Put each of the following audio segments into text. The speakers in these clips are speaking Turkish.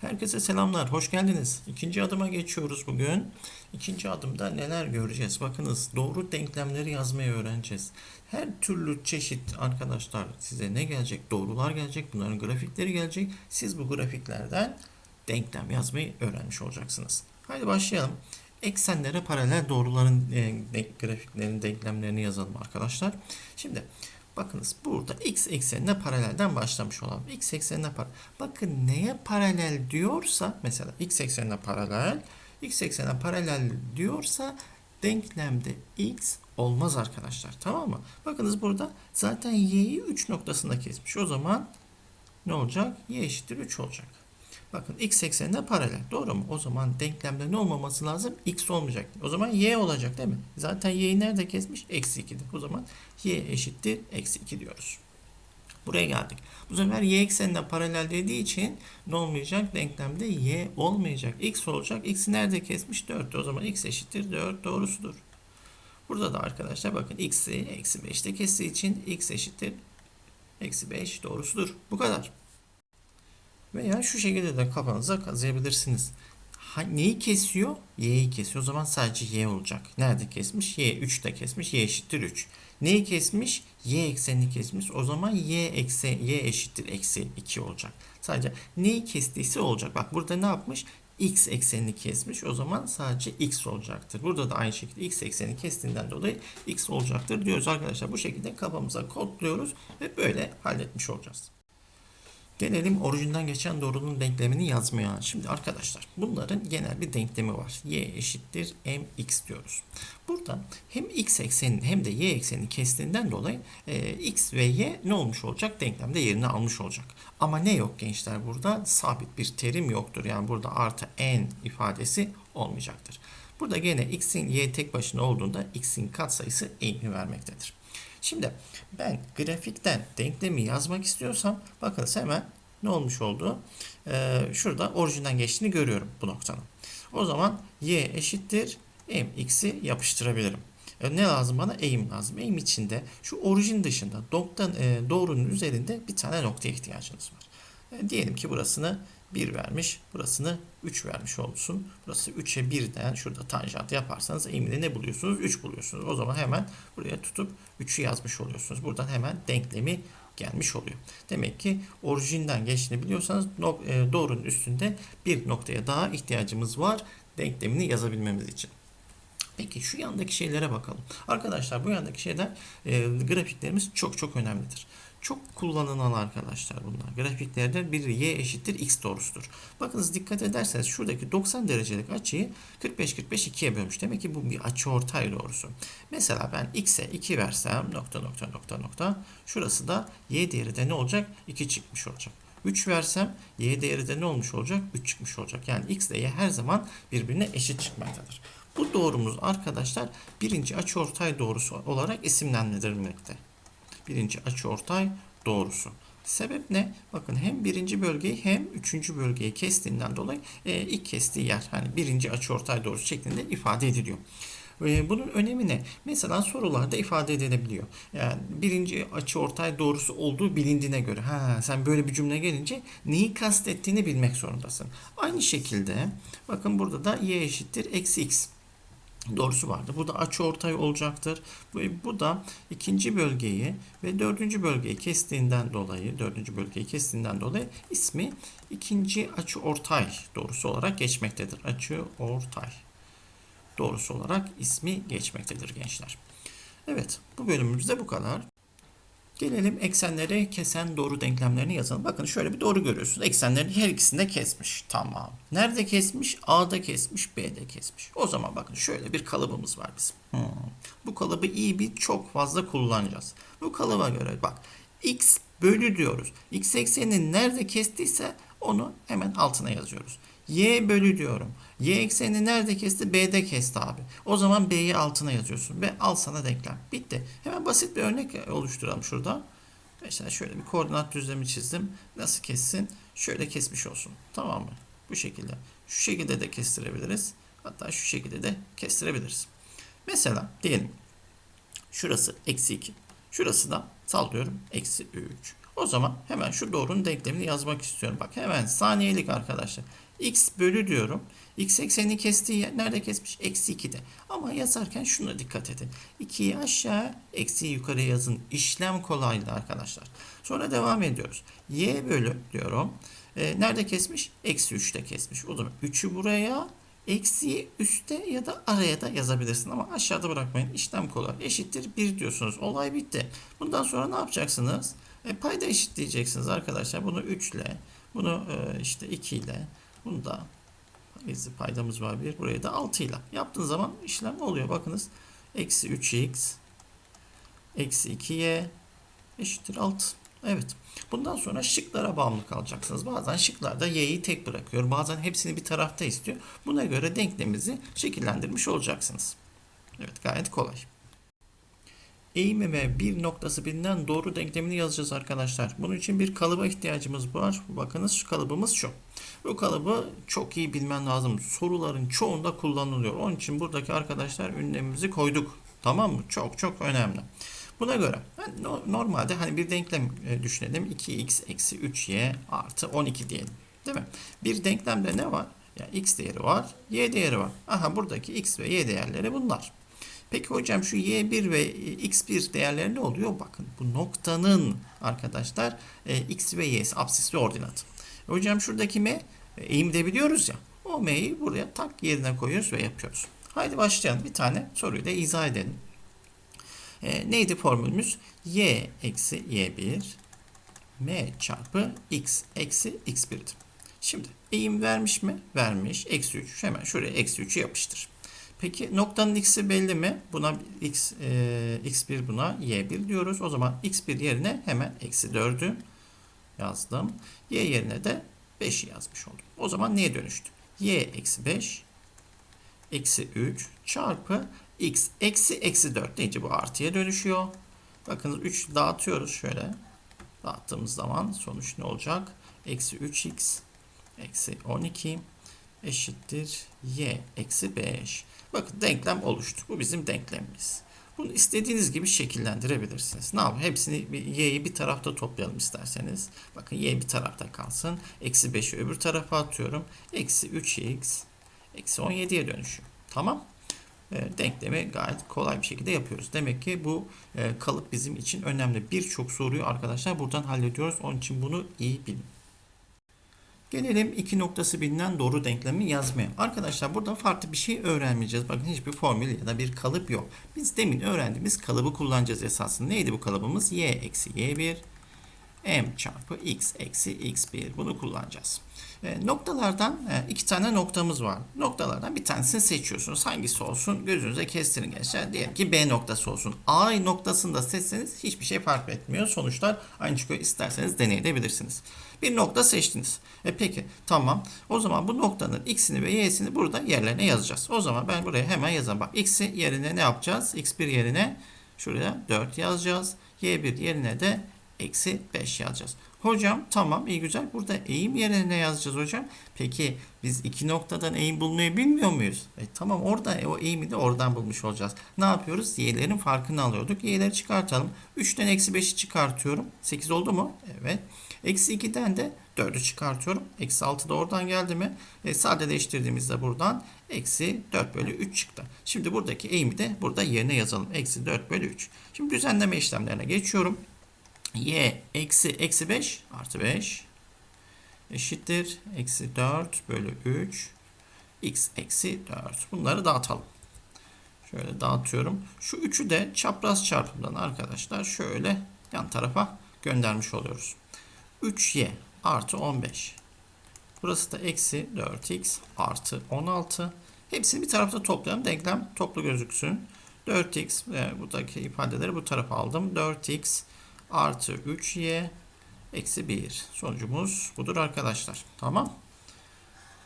Herkese selamlar, hoş geldiniz. İkinci adıma geçiyoruz bugün. İkinci adımda neler göreceğiz? Bakınız doğru denklemleri yazmayı öğreneceğiz. Her türlü çeşit arkadaşlar size ne gelecek? Doğrular gelecek, bunların grafikleri gelecek. Siz bu grafiklerden denklem yazmayı öğrenmiş olacaksınız. Haydi başlayalım. Eksenlere paralel doğruların e, denk- grafiklerin denklemlerini yazalım arkadaşlar. Şimdi bakınız burada x eksenine paralelden başlamış olalım. x eksenine paralel. Bakın neye paralel diyorsa mesela x eksenine paralel x eksenine paralel diyorsa denklemde x olmaz arkadaşlar. Tamam mı? Bakınız burada zaten y'yi 3 noktasında kesmiş. O zaman ne olacak? y eşittir 3 olacak. Bakın x eksenine paralel. Doğru mu? O zaman denklemde ne olmaması lazım? x olmayacak. O zaman y olacak değil mi? Zaten y'yi nerede kesmiş? Eksi 2'de. O zaman y eşittir eksi 2 diyoruz. Buraya geldik. Bu sefer y eksenine paralel dediği için ne olmayacak? Denklemde y olmayacak. x olacak. x'i nerede kesmiş? 4'te. O zaman x eşittir 4 doğrusudur. Burada da arkadaşlar bakın x'i eksi 5'te kestiği için x eşittir eksi 5 doğrusudur. Bu kadar. Veya şu şekilde de kafanıza kazıyabilirsiniz. Ha, neyi kesiyor? Y'yi kesiyor. O zaman sadece Y olacak. Nerede kesmiş? Y 3'te kesmiş. Y eşittir 3. Neyi kesmiş? Y eksenini kesmiş. O zaman Y ekse Y eşittir eksi 2 olacak. Sadece neyi kestiyse olacak. Bak burada ne yapmış? X eksenini kesmiş. O zaman sadece X olacaktır. Burada da aynı şekilde X eksenini kestiğinden dolayı X olacaktır diyoruz arkadaşlar. Bu şekilde kafamıza kodluyoruz ve böyle halletmiş olacağız. Gelelim orijinden geçen doğrunun denklemini yazmaya. Şimdi arkadaşlar bunların genel bir denklemi var. y eşittir mx diyoruz. Burada hem x eksenini hem de y eksenini kestiğinden dolayı e, x ve y ne olmuş olacak? Denklemde yerini almış olacak. Ama ne yok gençler burada? Sabit bir terim yoktur. Yani burada artı n ifadesi olmayacaktır. Burada gene x'in y tek başına olduğunda x'in katsayısı n'ini vermektedir. Şimdi ben grafikten denklemi yazmak istiyorsam bakınız hemen ne olmuş oldu? Ee, şurada orijinden geçtiğini görüyorum bu noktanın. O zaman y eşittir mx'i yapıştırabilirim. E, ne lazım bana? Eğim lazım. Eğim içinde şu orijin dışında nokta, e, doğrunun üzerinde bir tane noktaya ihtiyacınız var. E, diyelim ki burasını 1 vermiş, burasını 3 vermiş olsun. Burası 3'e 1'den şurada tanjant yaparsanız eğimde ne buluyorsunuz? 3 buluyorsunuz. O zaman hemen buraya tutup 3'ü yazmış oluyorsunuz. Buradan hemen denklemi gelmiş oluyor. Demek ki orijinden geçtiğini biliyorsanız e, doğrunun üstünde bir noktaya daha ihtiyacımız var denklemini yazabilmemiz için. Peki şu yandaki şeylere bakalım. Arkadaşlar bu yandaki şeyler e, grafiklerimiz çok çok önemlidir. Çok kullanılan arkadaşlar bunlar. Grafiklerde bir y eşittir x doğrusudur. Bakınız dikkat ederseniz şuradaki 90 derecelik açıyı 45-45 2'ye bölmüş. Demek ki bu bir açı ortay doğrusu. Mesela ben x'e 2 versem nokta nokta nokta nokta. Şurası da y değeri de ne olacak? 2 çıkmış olacak. 3 versem y değeri de ne olmuş olacak? 3 çıkmış olacak. Yani x ile y her zaman birbirine eşit çıkmaktadır. Bu doğrumuz arkadaşlar birinci açıortay doğrusu olarak isimlendirilmekte. Birinci açıortay doğrusu. Sebep ne? Bakın hem birinci bölgeyi hem üçüncü bölgeyi kestiğinden dolayı e, ilk kestiği yer hani birinci açıortay doğrusu şeklinde ifade ediliyor. E, bunun önemi ne? Mesela sorularda ifade edilebiliyor. Yani birinci açıortay doğrusu olduğu bilindiğine göre ha sen böyle bir cümle gelince neyi kastettiğini bilmek zorundasın. Aynı şekilde bakın burada da y eşittir eksi x doğrusu vardı. Bu da açı ortay olacaktır. Bu, bu da ikinci bölgeyi ve dördüncü bölgeyi kestiğinden dolayı, dördüncü bölgeyi kestiğinden dolayı ismi ikinci açı ortay doğrusu olarak geçmektedir. Açı ortay doğrusu olarak ismi geçmektedir gençler. Evet, bu bölümümüzde bu kadar. Gelelim eksenleri kesen doğru denklemlerini yazalım. Bakın şöyle bir doğru görüyorsunuz. Eksenlerin her ikisini de kesmiş. Tamam. Nerede kesmiş? A'da kesmiş, B'de kesmiş. O zaman bakın şöyle bir kalıbımız var bizim. Hmm. Bu kalıbı iyi bir çok fazla kullanacağız. Bu kalıba göre bak x bölü diyoruz. X eksenini nerede kestiyse onu hemen altına yazıyoruz. Y bölü diyorum. Y eksenini nerede kesti? B'de kesti abi. O zaman B'yi altına yazıyorsun. Ve al sana denklem. Bitti. Hemen basit bir örnek oluşturalım şurada. Mesela şöyle bir koordinat düzlemi çizdim. Nasıl kessin? Şöyle kesmiş olsun. Tamam mı? Bu şekilde. Şu şekilde de kestirebiliriz. Hatta şu şekilde de kestirebiliriz. Mesela diyelim şurası eksi 2. Şurası da sallıyorum eksi 3. O zaman hemen şu doğrunun denklemini yazmak istiyorum. Bak hemen saniyelik arkadaşlar. X bölü diyorum. x eksenini kestiği yer nerede kesmiş? Eksi 2'de. Ama yazarken şuna dikkat edin. 2'yi aşağı, eksiyi yukarı yazın. İşlem kolaylığı arkadaşlar. Sonra devam ediyoruz. y bölü diyorum. E, nerede kesmiş? Eksi 3'te kesmiş. O zaman 3'ü buraya, eksiyi üstte ya da araya da yazabilirsin. Ama aşağıda bırakmayın. İşlem kolay. Eşittir 1 diyorsunuz. Olay bitti. Bundan sonra ne yapacaksınız? E, payda eşitleyeceksiniz arkadaşlar. Bunu 3 ile, bunu e, işte 2 ile, bunu da gizli paydamız var bir. Buraya da 6 ile. Yaptığın zaman işlem oluyor. Bakınız. Eksi 3x eksi 2y eşittir 6. Evet. Bundan sonra şıklara bağımlı kalacaksınız. Bazen şıklarda y'yi tek bırakıyor. Bazen hepsini bir tarafta istiyor. Buna göre denklemimizi şekillendirmiş olacaksınız. Evet gayet kolay. Eğimi ve bir noktası bilinen doğru denklemini yazacağız arkadaşlar. Bunun için bir kalıba ihtiyacımız var. Bakınız şu kalıbımız şu. Bu kalıbı çok iyi bilmen lazım. Soruların çoğunda kullanılıyor. Onun için buradaki arkadaşlar ünlemimizi koyduk. Tamam mı? Çok çok önemli. Buna göre normalde hani bir denklem e, düşünelim. 2x eksi 3y artı 12 diyelim. Değil mi? Bir denklemde ne var? Yani x değeri var, y değeri var. Aha buradaki x ve y değerleri bunlar. Peki hocam şu y1 ve x1 değerleri ne oluyor? Bakın bu noktanın arkadaşlar e, x ve y'si absis ve ordinat. E, hocam şuradaki m e, eğim de biliyoruz ya. O m'yi buraya tak yerine koyuyoruz ve yapıyoruz. Haydi başlayalım. Bir tane soruyu da izah edelim. E, neydi formülümüz? y eksi y1 m çarpı x eksi x1'di. Şimdi eğim vermiş mi? Vermiş. Eksi 3. Hemen şuraya eksi 3'ü yapıştır. Peki noktanın x'i belli mi? Buna x e, x1 buna y1 diyoruz. O zaman x1 yerine hemen eksi 4'ü yazdım. y yerine de 5'i yazmış oldum. O zaman neye dönüştü? y eksi 5 eksi 3 çarpı x eksi eksi 4 deyince bu artıya dönüşüyor. Bakınız 3 dağıtıyoruz şöyle. Dağıttığımız zaman sonuç ne olacak? Eksi 3x eksi 12 eşittir y eksi 5. Bakın denklem oluştu. Bu bizim denklemimiz. Bunu istediğiniz gibi şekillendirebilirsiniz. Ne yapayım? Hepsini y'yi bir tarafta toplayalım isterseniz. Bakın y bir tarafta kalsın. Eksi 5'i öbür tarafa atıyorum. Eksi 3x eksi 17'ye dönüşüyor. Tamam. E, denklemi gayet kolay bir şekilde yapıyoruz. Demek ki bu e, kalıp bizim için önemli. Birçok soruyu arkadaşlar buradan hallediyoruz. Onun için bunu iyi bilin. Gelelim iki noktası bilinen doğru denklemi yazmaya. Arkadaşlar burada farklı bir şey öğrenmeyeceğiz. Bakın hiçbir formül ya da bir kalıp yok. Biz demin öğrendiğimiz kalıbı kullanacağız esasında. Neydi bu kalıbımız? y eksi y1 m çarpı x eksi x1 bunu kullanacağız. E, noktalardan e, iki tane noktamız var. Noktalardan bir tanesini seçiyorsunuz. Hangisi olsun gözünüze kestirin gençler. Diyelim ki B noktası olsun. A noktasını da seçseniz hiçbir şey fark etmiyor. Sonuçlar aynı çıkıyor. İsterseniz deneyebilirsiniz. Bir nokta seçtiniz. E peki tamam. O zaman bu noktanın x'ini ve y'sini burada yerlerine yazacağız. O zaman ben buraya hemen yazayım. Bak x'i yerine ne yapacağız? x1 yerine şuraya 4 yazacağız. y1 yerine de eksi 5 yazacağız. Hocam tamam iyi güzel. Burada eğim yerine ne yazacağız hocam? Peki biz iki noktadan eğim bulmayı bilmiyor muyuz? E, tamam orada e, o eğimi de oradan bulmuş olacağız. Ne yapıyoruz? Y'lerin farkını alıyorduk. Y'leri çıkartalım. 3'ten eksi 5'i çıkartıyorum. 8 oldu mu? Evet. Eksi 2'den de 4'ü çıkartıyorum. Eksi 6 da oradan geldi mi? E, sadeleştirdiğimizde buradan eksi 4 bölü 3 çıktı. Şimdi buradaki eğimi de burada yerine yazalım. Eksi 4 bölü 3. Şimdi düzenleme işlemlerine geçiyorum y eksi eksi 5 artı 5 eşittir eksi 4 bölü 3 x eksi 4. Bunları dağıtalım. Şöyle dağıtıyorum. Şu üçü de çapraz çarpımdan arkadaşlar şöyle yan tarafa göndermiş oluyoruz. 3y artı 15. Burası da eksi 4x artı 16. Hepsini bir tarafta toplayalım. Denklem toplu gözüksün. 4x ve buradaki ifadeleri bu tarafa aldım. 4x artı 3y eksi 1. Sonucumuz budur arkadaşlar. Tamam.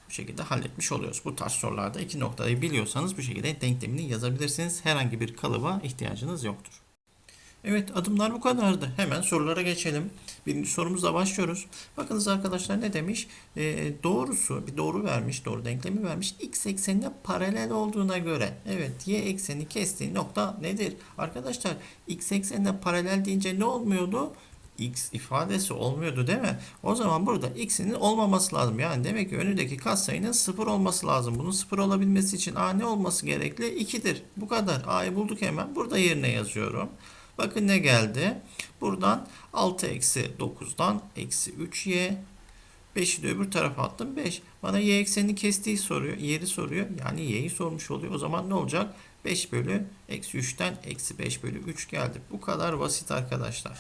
Bu şekilde halletmiş oluyoruz. Bu tarz sorularda iki noktayı biliyorsanız bu şekilde denklemini yazabilirsiniz. Herhangi bir kalıba ihtiyacınız yoktur. Evet adımlar bu kadardı. Hemen sorulara geçelim. Birinci sorumuzla başlıyoruz. Bakınız arkadaşlar ne demiş? E, doğrusu bir doğru vermiş. Doğru denklemi vermiş. X eksenine paralel olduğuna göre. Evet y ekseni kestiği nokta nedir? Arkadaşlar x eksenine paralel deyince ne olmuyordu? x ifadesi olmuyordu değil mi? O zaman burada x'in olmaması lazım. Yani demek ki önündeki katsayının 0 olması lazım. Bunun 0 olabilmesi için a ne olması gerekli? 2'dir. Bu kadar. a'yı bulduk hemen. Burada yerine yazıyorum. Bakın ne geldi? Buradan 6 eksi 9'dan eksi 3y 5'i de öbür tarafa attım 5. Bana y eksenini kestiği soruyor. Yeri soruyor. Yani y'yi sormuş oluyor. O zaman ne olacak? 5 bölü eksi 3'ten eksi 5 bölü 3 geldi. Bu kadar basit arkadaşlar.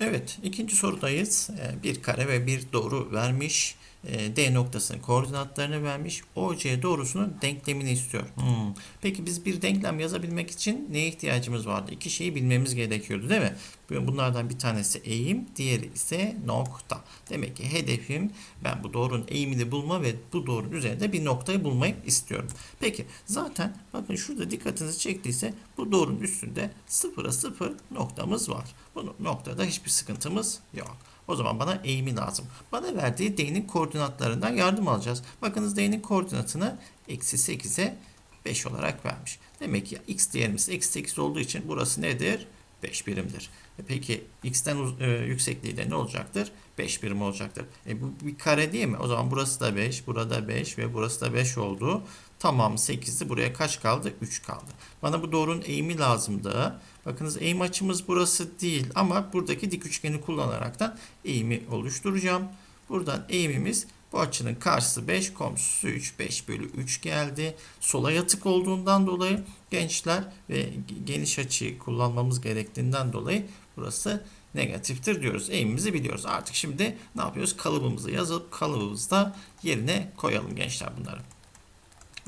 Evet, ikinci sorudayız. Ee, Bir kare ve bir doğru vermiş. Ee, D noktasının koordinatlarını vermiş. OC doğrusunun denklemini istiyor. Hmm. Peki biz bir denklem yazabilmek için neye ihtiyacımız vardı? İki şeyi bilmemiz gerekiyordu değil mi? Bunlardan bir tanesi eğim, diğeri ise nokta. Demek ki hedefim ben bu doğrunun eğimini bulma ve bu doğrunun üzerinde bir noktayı bulmayı istiyorum. Peki zaten bakın şurada dikkatinizi çektiyse bu doğrunun üstünde sıfıra sıfır noktamız var. Bu noktada hiçbir sıkıntımız yok. O zaman bana eğimi lazım. Bana verdiği D'nin koordinatlarından yardım alacağız. Bakınız D'nin koordinatını eksi 8'e 5 olarak vermiş. Demek ki x değerimiz eksi 8 olduğu için burası nedir? 5 birimdir. E peki x'ten e, yüksekliği de ne olacaktır? 5 birim olacaktır. E bu bir kare değil mi? O zaman burası da 5, burada 5 ve burası da 5 oldu. Tamam 8'di. Buraya kaç kaldı? 3 kaldı. Bana bu doğrunun eğimi lazımdı. Bakınız eğim açımız burası değil ama buradaki dik üçgeni kullanaraktan eğimi oluşturacağım. Buradan eğimimiz bu açının karşısı 5, komşusu 3, 5 bölü 3 geldi. Sola yatık olduğundan dolayı gençler ve geniş açıyı kullanmamız gerektiğinden dolayı burası negatiftir diyoruz. Eğimimizi biliyoruz. Artık şimdi ne yapıyoruz? Kalıbımızı yazıp kalıbımızda yerine koyalım gençler bunları.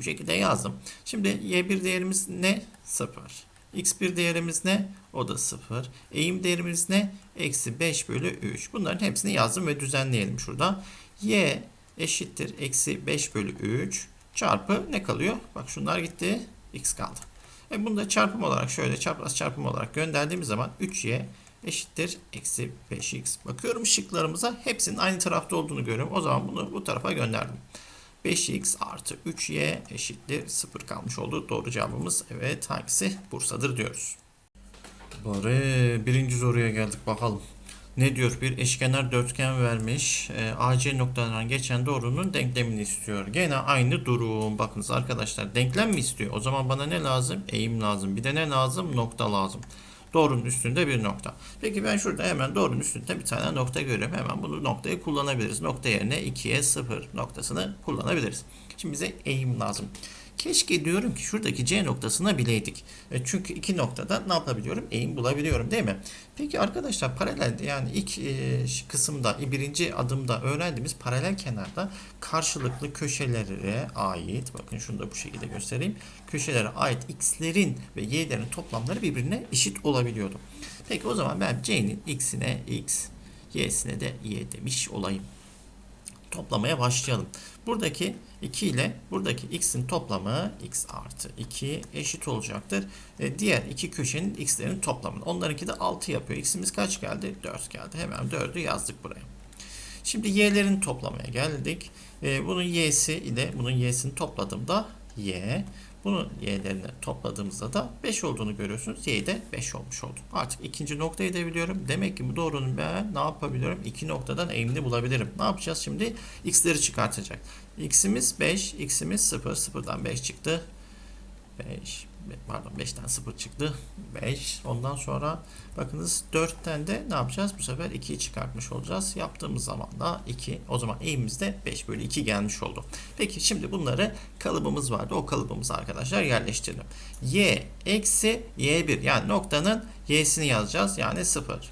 Şekilde yazdım. Şimdi y1 değerimiz ne? 0. x1 değerimiz ne? O da 0. Eğim değerimiz ne? Eksi 5 bölü 3. Bunların hepsini yazdım ve düzenleyelim şurada. y eşittir eksi 5 bölü 3 çarpı ne kalıyor? Bak şunlar gitti. x kaldı. E bunu da çarpım olarak şöyle çapraz çarpım olarak gönderdiğimiz zaman 3y eşittir eksi 5x. Bakıyorum şıklarımıza hepsinin aynı tarafta olduğunu görüyorum. O zaman bunu bu tarafa gönderdim. 5x artı 3y eşittir 0 kalmış oldu. Doğru cevabımız evet hangisi? Bursa'dır diyoruz. Bari birinci soruya geldik bakalım. Ne diyor? Bir eşkenar dörtgen vermiş. E, AC noktadan geçen doğrunun denklemini istiyor. Gene aynı durum. Bakınız arkadaşlar denklem mi istiyor? O zaman bana ne lazım? Eğim lazım. Bir de ne lazım? Nokta lazım. Doğrunun üstünde bir nokta. Peki ben şurada hemen doğrunun üstünde bir tane nokta görüyorum. Hemen bunu noktayı kullanabiliriz. Nokta yerine 2'ye 0 noktasını kullanabiliriz. Şimdi bize eğim lazım. Keşke diyorum ki şuradaki C noktasına bileydik. E, çünkü iki noktada ne yapabiliyorum? Eğim bulabiliyorum değil mi? Peki arkadaşlar paralel yani ilk e, kısımda e, birinci adımda öğrendiğimiz paralel kenarda karşılıklı köşelere ait bakın şunu da bu şekilde göstereyim. Köşelere ait x'lerin ve y'lerin toplamları birbirine eşit olabiliyordu. Peki o zaman ben c'nin x'ine x, y'sine de y demiş olayım toplamaya başlayalım. Buradaki 2 ile buradaki x'in toplamı x artı 2 eşit olacaktır. E, diğer iki köşenin x'lerin toplamı. Onlarınki de 6 yapıyor. x'imiz kaç geldi? 4 geldi. Hemen 4'ü yazdık buraya. Şimdi y'lerin toplamaya geldik. E, bunun y'si ile bunun y'sini topladığımda y. Bunun y'lerini topladığımızda da 5 olduğunu görüyorsunuz. Y de 5 olmuş oldu. Artık ikinci noktayı da biliyorum. Demek ki bu doğrunun ben ne yapabiliyorum? İki noktadan eğimini bulabilirim. Ne yapacağız şimdi? X'leri çıkartacak. X'imiz 5, X'imiz 0. 0'dan 5 çıktı. 5, pardon 5'ten 0 çıktı. 5. Ondan sonra bakınız 4'ten de ne yapacağız? Bu sefer 2'yi çıkartmış olacağız. Yaptığımız zaman da 2. O zaman eğimimiz de 5 bölü 2 gelmiş oldu. Peki şimdi bunları kalıbımız vardı. O kalıbımızı arkadaşlar yerleştirelim. Y eksi Y1 yani noktanın Y'sini yazacağız. Yani 0.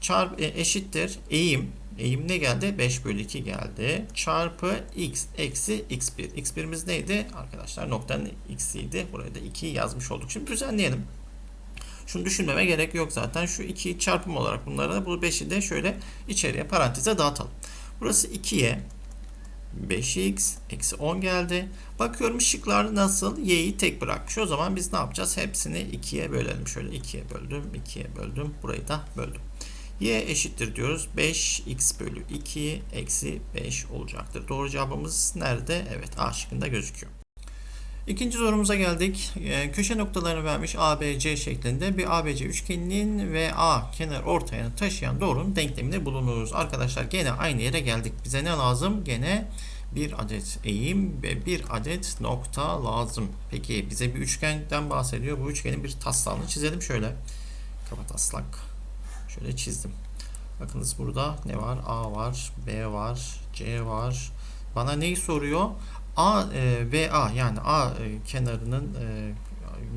Çarp e, eşittir eğim Eğim ne geldi? 5 bölü 2 geldi. Çarpı x eksi x1. x1'imiz neydi? Arkadaşlar noktanın x'iydi. Buraya da 2'yi yazmış olduk. Şimdi düzenleyelim. Şunu düşünmeme gerek yok zaten. Şu 2'yi çarpım olarak bunlara bu 5'i de şöyle içeriye paranteze dağıtalım. Burası 2'ye 5x eksi 10 geldi. Bakıyorum şıklar nasıl? Y'yi tek bırakmış. O zaman biz ne yapacağız? Hepsini 2'ye bölelim. Şöyle 2'ye böldüm, 2'ye böldüm. Burayı da böldüm y eşittir diyoruz. 5x bölü 2 eksi 5 olacaktır. Doğru cevabımız nerede? Evet A şıkkında gözüküyor. İkinci sorumuza geldik. Ee, köşe noktalarını vermiş ABC şeklinde bir ABC üçgeninin ve A kenar ortayını taşıyan doğrunun denklemini bulunuruz. Arkadaşlar gene aynı yere geldik. Bize ne lazım? Gene bir adet eğim ve bir adet nokta lazım. Peki bize bir üçgenden bahsediyor. Bu üçgenin bir taslağını çizelim şöyle. Kafa taslak. Şöyle çizdim. Bakınız burada ne var? A var, B var, C var. Bana neyi soruyor? A e, ve A yani A e, kenarının e,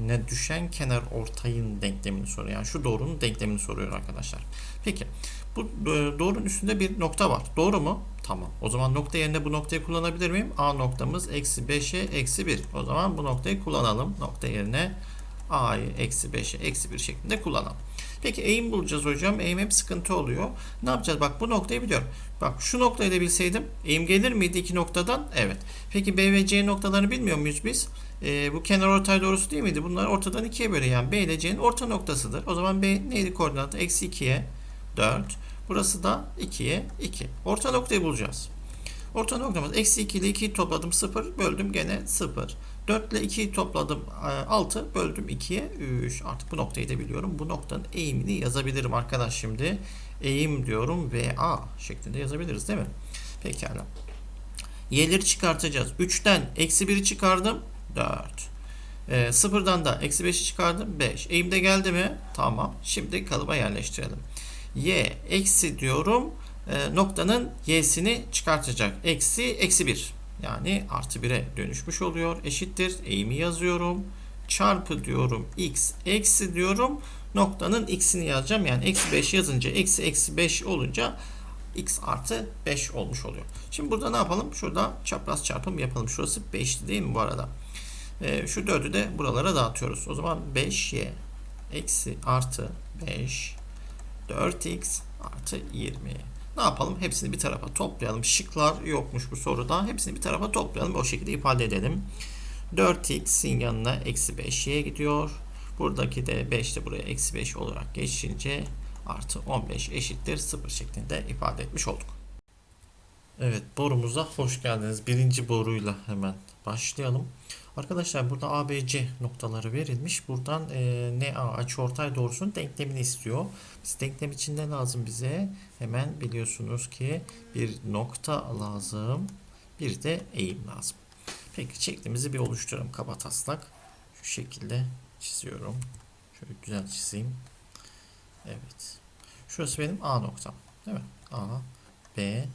ne düşen kenar ortayın denklemini soruyor. Yani şu doğrunun denklemini soruyor arkadaşlar. Peki bu e, doğrunun üstünde bir nokta var. Doğru mu? Tamam. O zaman nokta yerine bu noktayı kullanabilir miyim? A noktamız eksi 5'e eksi 1. O zaman bu noktayı kullanalım. Nokta yerine A'yı eksi 5'e eksi 1 şeklinde kullanalım. Peki eğim bulacağız hocam. Eğim hep sıkıntı oluyor. Ne yapacağız? Bak bu noktayı biliyorum. Bak şu noktayı da bilseydim eğim gelir miydi iki noktadan? Evet. Peki B ve C noktalarını bilmiyor muyuz biz? Ee, bu kenar ortay doğrusu değil miydi? Bunlar ortadan ikiye böyle yani B ile C'nin orta noktasıdır. O zaman B neydi koordinatı? Eksi 2'ye 4. Burası da 2'ye 2. Orta noktayı bulacağız. Orta noktamız eksi 2 ile 2'yi topladım 0 böldüm gene 0. 4 ile 2'yi topladım 6 böldüm 2'ye 3. Artık bu noktayı da biliyorum. Bu noktanın eğimini yazabilirim arkadaş şimdi. Eğim diyorum VA şeklinde yazabiliriz değil mi? Pekala. Y'leri çıkartacağız. 3'ten eksi 1'i çıkardım 4. E, sıfırdan da eksi 5'i çıkardım 5. Eğimde geldi mi? Tamam. Şimdi kalıba yerleştirelim. Y eksi diyorum e, noktanın y'sini çıkartacak. Eksi eksi 1. Yani artı 1'e dönüşmüş oluyor. Eşittir. Eğimi yazıyorum. Çarpı diyorum. X eksi diyorum. Noktanın x'ini yazacağım. Yani eksi 5 yazınca eksi eksi 5 olunca x artı 5 olmuş oluyor. Şimdi burada ne yapalım? Şurada çapraz çarpım yapalım. Şurası 5'ti değil mi bu arada? E, şu 4'ü de buralara dağıtıyoruz. O zaman 5y eksi artı 5 4x artı 20. Ne yapalım? Hepsini bir tarafa toplayalım. Şıklar yokmuş bu soruda. Hepsini bir tarafa toplayalım. O şekilde ifade edelim. 4x'in yanına eksi 5y'ye gidiyor. Buradaki de 5 de buraya eksi 5 olarak geçince artı 15 eşittir 0 şeklinde ifade etmiş olduk. Evet borumuza hoş geldiniz. Birinci boruyla hemen başlayalım. Arkadaşlar burada ABC noktaları verilmiş. Buradan e, NA açıortay doğrusunun denklemini istiyor. Biz denklem için ne lazım bize? Hemen biliyorsunuz ki bir nokta lazım. Bir de eğim lazım. Peki şeklimizi bir oluşturalım. Kaba taslak. Şu şekilde çiziyorum. Şöyle güzel çizeyim. Evet. Şurası benim A noktam. Değil mi? A, B,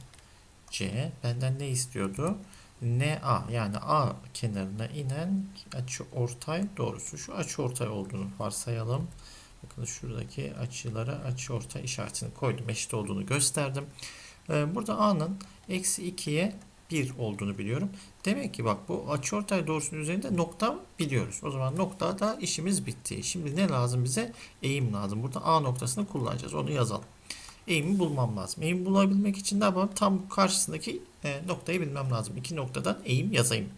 C. Benden ne istiyordu? NA yani A kenarına inen açı ortay doğrusu. Şu açı ortay olduğunu varsayalım. Bakın şuradaki açılara açı ortay işaretini koydum. Eşit olduğunu gösterdim. Ee, burada A'nın eksi 2'ye 1 olduğunu biliyorum. Demek ki bak bu açıortay doğrusunun üzerinde nokta biliyoruz. O zaman noktada işimiz bitti. Şimdi ne lazım bize? Eğim lazım. Burada A noktasını kullanacağız. Onu yazalım eğimi bulmam lazım. Eğim bulabilmek için ne yapalım? Tam karşısındaki e, noktayı bilmem lazım. İki noktadan eğim yazayım.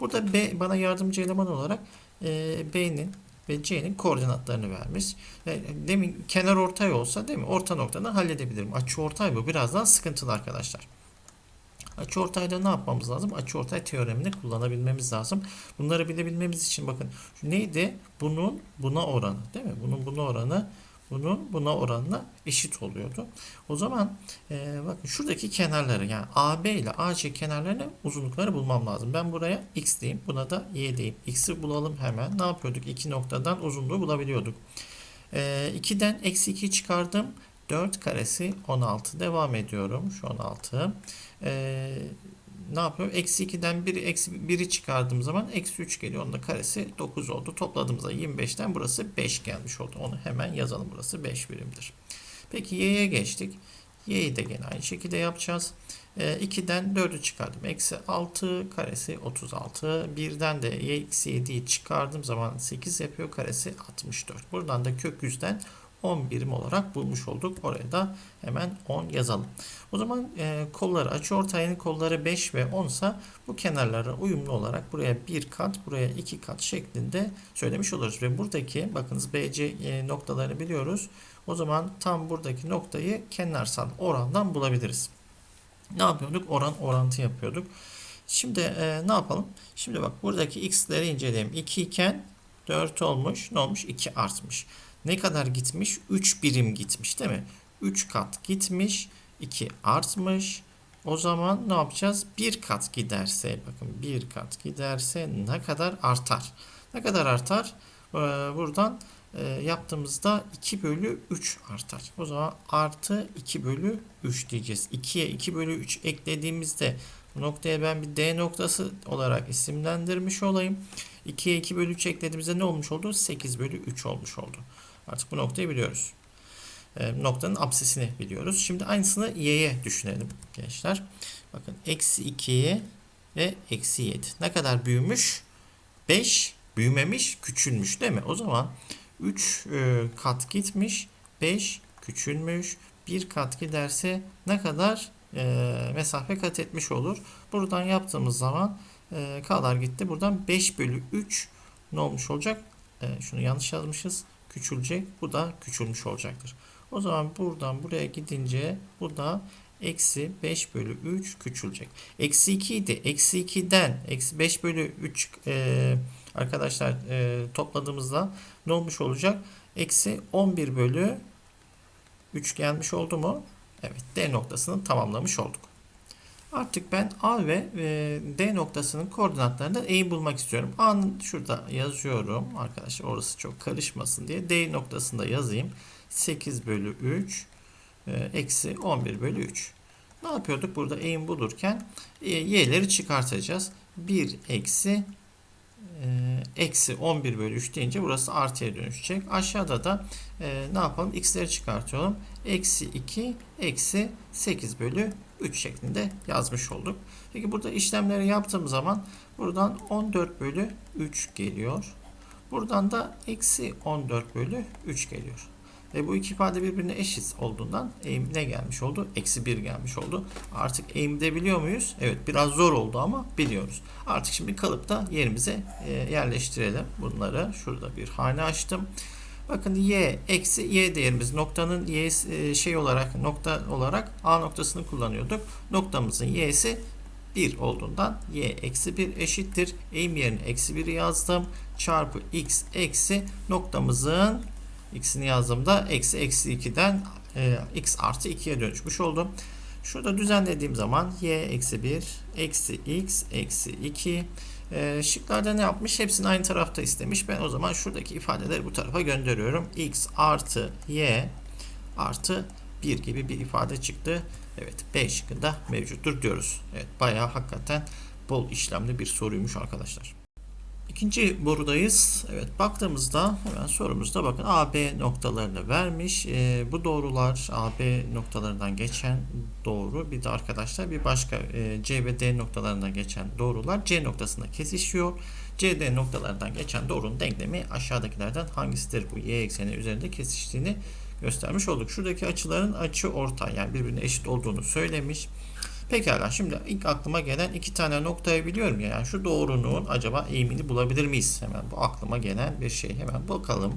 Burada B bana yardımcı eleman olarak e, B'nin ve C'nin koordinatlarını vermiş. E, demin kenar ortay olsa değil mi? Orta noktadan halledebilirim. Açı ortay bu. Birazdan sıkıntılı arkadaşlar. Açı ortayda ne yapmamız lazım? Açı ortay teoremini kullanabilmemiz lazım. Bunları bilebilmemiz için bakın neydi? Bunun buna oranı değil mi? Bunun buna oranı bunun buna oranla eşit oluyordu. O zaman e, bakın şuradaki kenarları yani AB ile AC kenarlarının uzunlukları bulmam lazım. Ben buraya x diyeyim. Buna da y diyeyim. X'i bulalım hemen. Ne yapıyorduk? İki noktadan uzunluğu bulabiliyorduk. E, 2'den eksi 2 çıkardım. 4 karesi 16. Devam ediyorum. Şu 16. E, ne yapıyor? Eksi 2'den 1, eksi 1'i çıkardığım zaman eksi 3 geliyor. Onun da karesi 9 oldu. Topladığımızda 25'ten burası 5 gelmiş oldu. Onu hemen yazalım. Burası 5 birimdir. Peki y'ye geçtik. Y'yi de gene aynı şekilde yapacağız. E, 2'den 4'ü çıkardım. Eksi 6 karesi 36. 1'den de y eksi 7'yi çıkardığım zaman 8 yapıyor. Karesi 64. Buradan da kök 100'den 10 birim olarak bulmuş olduk. Oraya da hemen 10 yazalım. O zaman e, kolları açı ortayının kolları 5 ve 10 ise bu kenarlara uyumlu olarak buraya bir kat buraya iki kat şeklinde söylemiş oluruz. Ve buradaki bakınız BC e, noktalarını biliyoruz. O zaman tam buradaki noktayı kenarsal orandan bulabiliriz. Ne yapıyorduk? Oran orantı yapıyorduk. Şimdi e, ne yapalım? Şimdi bak buradaki x'leri inceleyelim. 2 iken 4 olmuş. Ne olmuş? 2 artmış. Ne kadar gitmiş? 3 birim gitmiş değil mi? 3 kat gitmiş. 2 artmış. O zaman ne yapacağız? Bir kat giderse bakın bir kat giderse ne kadar artar? Ne kadar artar? Ee, buradan e, yaptığımızda 2 bölü 3 artar. O zaman artı 2 bölü 3 diyeceğiz. 2'ye 2 bölü 3 eklediğimizde noktaya ben bir D noktası olarak isimlendirmiş olayım. 2'ye 2 bölü 3 eklediğimizde ne olmuş oldu? 8 bölü 3 olmuş oldu. Artık bu noktayı biliyoruz. E, noktanın apsisini biliyoruz. Şimdi aynısını y'ye düşünelim gençler. Bakın eksi 2 ve eksi 7. Ne kadar büyümüş? 5 büyümemiş, küçülmüş değil mi? O zaman 3 e, kat gitmiş, 5 küçülmüş. 1 kat giderse ne kadar e, mesafe kat etmiş olur? Buradan yaptığımız zaman e, k'lar gitti. Buradan 5 bölü 3 ne olmuş olacak? E, şunu yanlış yazmışız. Küçülecek. Bu da küçülmüş olacaktır. O zaman buradan buraya gidince bu da eksi 5 bölü 3 küçülecek. Eksi 2 idi. Eksi 2'den eksi 5 bölü 3 e, arkadaşlar e, topladığımızda ne olmuş olacak? Eksi 11 bölü 3 gelmiş oldu mu? Evet. D noktasını tamamlamış olduk. Artık ben A ve e, D noktasının koordinatlarını eğim bulmak istiyorum. A'nın şurada yazıyorum. Arkadaşlar orası çok karışmasın diye. D noktasında yazayım. 8 bölü 3 e, eksi 11 bölü 3. Ne yapıyorduk? Burada eğim bulurken e, y'leri çıkartacağız. 1 eksi eksi 11 bölü 3 deyince burası artıya dönüşecek. Aşağıda da e, ne yapalım? x'leri çıkartıyorum. Eksi 2 eksi 8 bölü 3 şeklinde yazmış olduk. Peki burada işlemleri yaptığım zaman buradan 14 bölü 3 geliyor. Buradan da eksi 14 bölü 3 geliyor. Ve bu iki ifade birbirine eşit olduğundan eğim ne gelmiş oldu? Eksi 1 gelmiş oldu. Artık eğimde biliyor muyuz? Evet biraz zor oldu ama biliyoruz. Artık şimdi kalıpta yerimize e, yerleştirelim bunları. Şurada bir hane açtım. Bakın y eksi y değerimiz noktanın y e, şey olarak nokta olarak a noktasını kullanıyorduk. Noktamızın y'si 1 olduğundan y eksi 1 eşittir. Eğim yerine eksi 1'i yazdım. Çarpı x eksi noktamızın x'ini yazdığımda eksi eksi 2'den e, x artı 2'ye dönüşmüş oldu. Şurada düzenlediğim zaman y eksi 1 eksi x eksi 2 e, şıklarda ne yapmış? Hepsini aynı tarafta istemiş. Ben o zaman şuradaki ifadeleri bu tarafa gönderiyorum. x artı y artı 1 gibi bir ifade çıktı. Evet B şıkkında mevcuttur diyoruz. Evet bayağı hakikaten bol işlemli bir soruymuş arkadaşlar. İkinci borudayız. Evet baktığımızda hemen sorumuzda bakın AB noktalarını vermiş. E, bu doğrular AB noktalarından geçen doğru. Bir de arkadaşlar bir başka e, C ve D noktalarından geçen doğrular C noktasında kesişiyor. CD noktalarından geçen doğrunun denklemi aşağıdakilerden hangisidir? Bu y ekseni üzerinde kesiştiğini göstermiş olduk. Şuradaki açıların açı ortay yani birbirine eşit olduğunu söylemiş. Pekala şimdi ilk aklıma gelen iki tane noktayı biliyorum ya. Yani şu doğrunun acaba eğimini bulabilir miyiz? Hemen bu aklıma gelen bir şey. Hemen bakalım.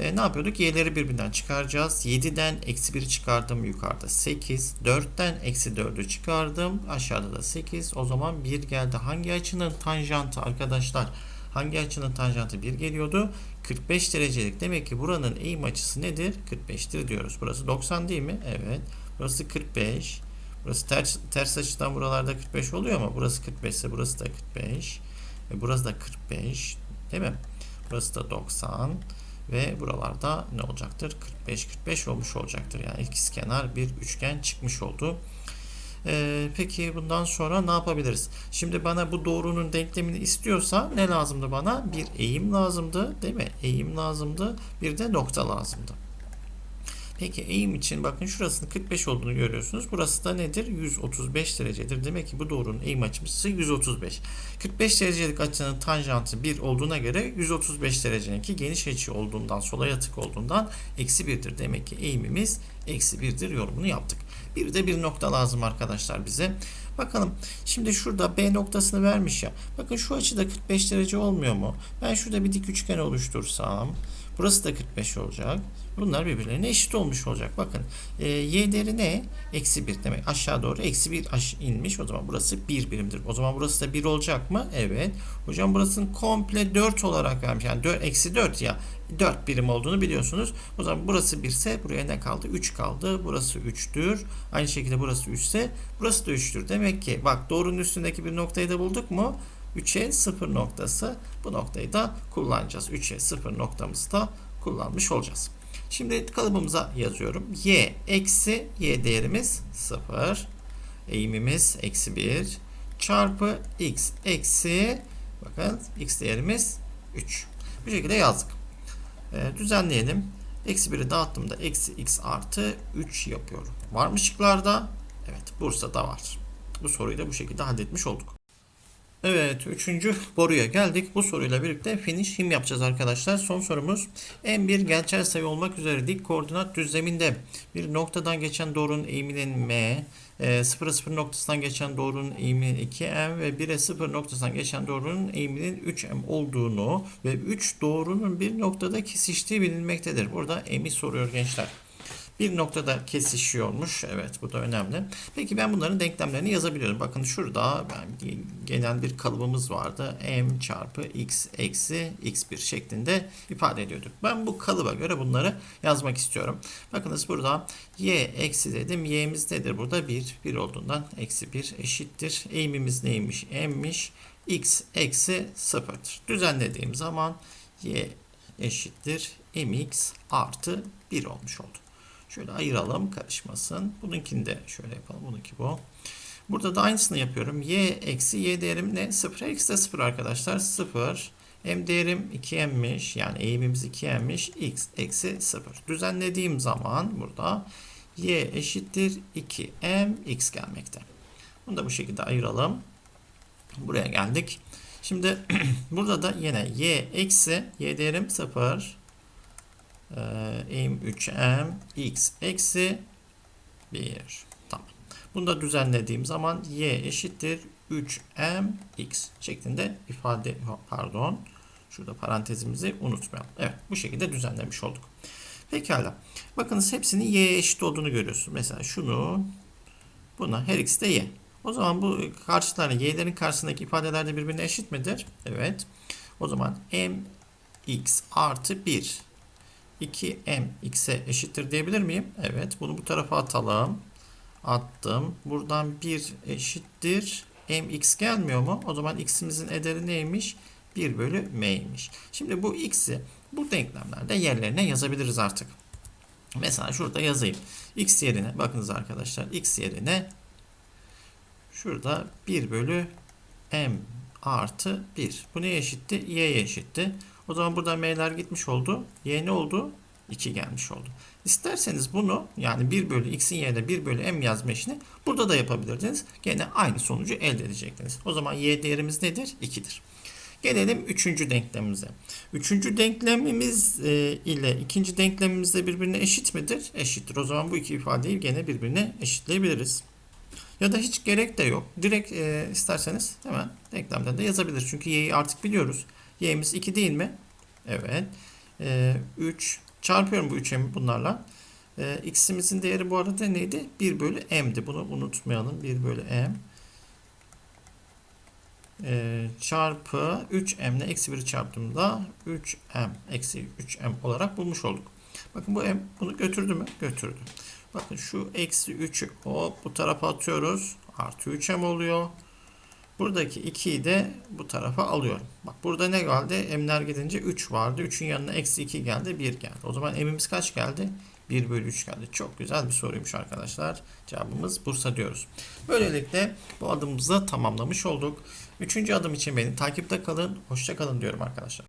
E, ne yapıyorduk? Y'leri birbirinden çıkaracağız. 7'den eksi 1 çıkardım. Yukarıda 8. 4'ten eksi 4'ü çıkardım. Aşağıda da 8. O zaman 1 geldi. Hangi açının tanjantı arkadaşlar? Hangi açının tanjantı 1 geliyordu? 45 derecelik. Demek ki buranın eğim açısı nedir? 45'tir diyoruz. Burası 90 değil mi? Evet. Burası 45. Burası ters, ters açıdan buralarda 45 oluyor ama burası 45 ise burası da 45. Ve burası da 45. Değil mi? Burası da 90. Ve buralarda ne olacaktır? 45 45 olmuş olacaktır. Yani ikizkenar bir üçgen çıkmış oldu. Ee, peki bundan sonra ne yapabiliriz? Şimdi bana bu doğrunun denklemini istiyorsa ne lazımdı bana? Bir eğim lazımdı değil mi? Eğim lazımdı. Bir de nokta lazımdı. Peki eğim için bakın şurasının 45 olduğunu görüyorsunuz. Burası da nedir? 135 derecedir. Demek ki bu doğrunun eğim açısı 135. 45 derecelik açının tanjantı 1 olduğuna göre 135 dereceninki geniş açı olduğundan sola yatık olduğundan eksi 1'dir. Demek ki eğimimiz eksi 1'dir yorumunu yaptık. Bir de bir nokta lazım arkadaşlar bize. Bakalım şimdi şurada B noktasını vermiş ya. Bakın şu açıda 45 derece olmuyor mu? Ben şurada bir dik üçgen oluştursam Burası da 45 olacak. Bunlar birbirlerine eşit olmuş olacak. Bakın e, y değeri ne? Eksi 1 demek. Aşağı doğru eksi 1 aş inmiş. O zaman burası 1 birimdir. O zaman burası da 1 olacak mı? Evet. Hocam burasının komple 4 olarak vermiş. Yani 4, eksi 4 ya. 4 birim olduğunu biliyorsunuz. O zaman burası 1 ise buraya ne kaldı? 3 kaldı. Burası 3'tür. Aynı şekilde burası 3 ise burası da 3'tür. Demek ki bak doğrunun üstündeki bir noktayı da bulduk mu? 3'e 0 noktası. Bu noktayı da kullanacağız. 3'e 0 noktamızı da kullanmış olacağız. Şimdi kalıbımıza yazıyorum. y eksi y değerimiz 0. Eğimimiz eksi 1 çarpı x eksi bakın x değerimiz 3. Bu şekilde yazdık. Ee, düzenleyelim. Eksi 1'i dağıttığımda eksi x artı 3 yapıyorum. Var mı şıklarda? Evet Bursa'da var. Bu soruyu da bu şekilde halletmiş olduk. Evet, üçüncü boruya geldik. Bu soruyla birlikte finish him yapacağız arkadaşlar. Son sorumuz m1 gerçel sayı olmak üzere dik koordinat düzleminde bir noktadan geçen doğrunun eğiminin m, e, 0'a 0 noktasından geçen doğrunun eğiminin 2m ve 1'e 0 noktasından geçen doğrunun eğiminin 3m olduğunu ve 3 doğrunun bir noktada kesiştiği bilinmektedir. Burada m'i soruyor gençler. Bir noktada kesişiyormuş. Evet bu da önemli. Peki ben bunların denklemlerini yazabiliyorum. Bakın şurada ben genel bir kalıbımız vardı. m çarpı x eksi x1 şeklinde ifade ediyorduk. Ben bu kalıba göre bunları yazmak istiyorum. Bakınız burada y eksi dedim. y'miz nedir? Burada 1. 1 olduğundan eksi 1 eşittir. Eğimimiz neymiş? m'miş. x eksi 0'dır. Düzenlediğim zaman y eşittir mx artı 1 olmuş oldu. Şöyle ayıralım karışmasın. Bununkini de şöyle yapalım. Bununki bu. Burada da aynısını yapıyorum. Y eksi y değerim ne? 0 eksi de 0 arkadaşlar. 0. M değerim 2m'miş. Yani eğimimiz 2m'miş. X eksi 0. Düzenlediğim zaman burada y eşittir 2m x gelmekte. Bunu da bu şekilde ayıralım. Buraya geldik. Şimdi burada da yine y eksi y değerim 0 eğim 3m x eksi 1. Tamam. Bunu da düzenlediğim zaman y eşittir 3m x şeklinde ifade pardon şurada parantezimizi unutmayalım. Evet bu şekilde düzenlemiş olduk. Pekala. Bakınız hepsinin y'ye eşit olduğunu görüyorsun. Mesela şunu buna her ikisi de y. O zaman bu karşılarına y'lerin karşısındaki ifadeler de birbirine eşit midir? Evet. O zaman m x artı 1 2m x'e eşittir diyebilir miyim? Evet. Bunu bu tarafa atalım. Attım. Buradan 1 eşittir. mx gelmiyor mu? O zaman x'imizin ederi neymiş? 1 bölü m'ymiş. Şimdi bu x'i bu denklemlerde yerlerine yazabiliriz artık. Mesela şurada yazayım. x yerine bakınız arkadaşlar. x yerine şurada 1 bölü m artı 1. Bu neye eşitti? y'ye eşitti. O zaman burada m'ler gitmiş oldu. Y ne oldu? 2 gelmiş oldu. İsterseniz bunu yani 1 bölü x'in yerine 1 bölü m yazma işini burada da yapabilirdiniz. Gene aynı sonucu elde edecektiniz. O zaman y değerimiz nedir? 2'dir. Gelelim üçüncü denklemimize. Üçüncü denklemimiz e, ile ikinci denklemimiz de birbirine eşit midir? Eşittir. O zaman bu iki ifadeyi gene birbirine eşitleyebiliriz. Ya da hiç gerek de yok. Direkt e, isterseniz hemen denklemden de yazabiliriz. Çünkü y'yi artık biliyoruz. Y'miz 2 değil mi? Evet. E, 3 çarpıyorum bu 3'emi bunlarla. E, x'imizin değeri bu arada neydi? 1 bölü m'di. Bunu unutmayalım. 1 bölü m e, çarpı 3m ile eksi 1'i çarptığımda 3m eksi 3m olarak bulmuş olduk. Bakın bu m bunu götürdü mü? Götürdü. Bakın şu eksi 3'ü hop bu tarafa atıyoruz. Artı 3m oluyor. Buradaki 2'yi de bu tarafa alıyorum. Bak burada ne geldi? M'ler gidince 3 vardı. 3'ün yanına eksi 2 geldi. 1 geldi. O zaman M'imiz kaç geldi? 1 bölü 3 geldi. Çok güzel bir soruymuş arkadaşlar. Cevabımız Bursa diyoruz. Böylelikle bu adımımızı tamamlamış olduk. Üçüncü adım için beni takipte kalın. Hoşça kalın diyorum arkadaşlar.